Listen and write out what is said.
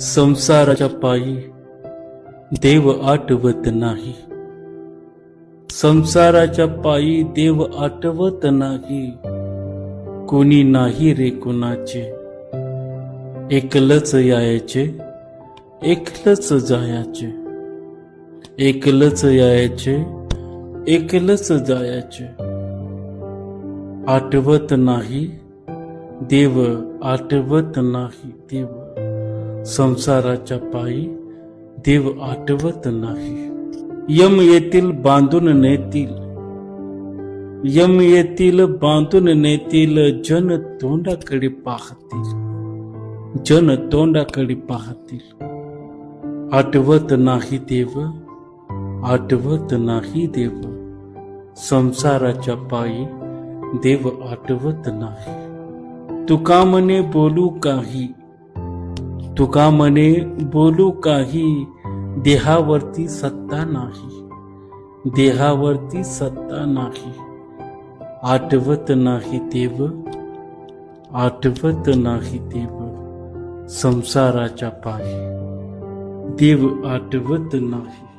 संसाराच्या पायी देव आठवत नाही. संसाराच्या पायी देव आठवत नाही. कोणी नाही रे कुणाचे. एकलच यायचे एकलच जायचे. एकलच यायचे एकलच जायचे. आठवत नाही देव आठवत नाही देव. संसाराच्या पायी देव आठवत नाही. यम येतील बांधून नेतील. यम येतील बांधून नेतील जन तोंडाकडे पाहतील. जन तोंडाकडे पाहतील. आठवत नाही देव आठवत नाही देव. संसाराच्या पायी देव आठवत नाही. तुका बोलू काही तुका म्हणे बोलू काही देहावरती सत्ता नाही. देहावरती सत्ता नाही. आठवत नाही देव आठवत नाही देव संसाराच्या पायी. देव आठवत नाही.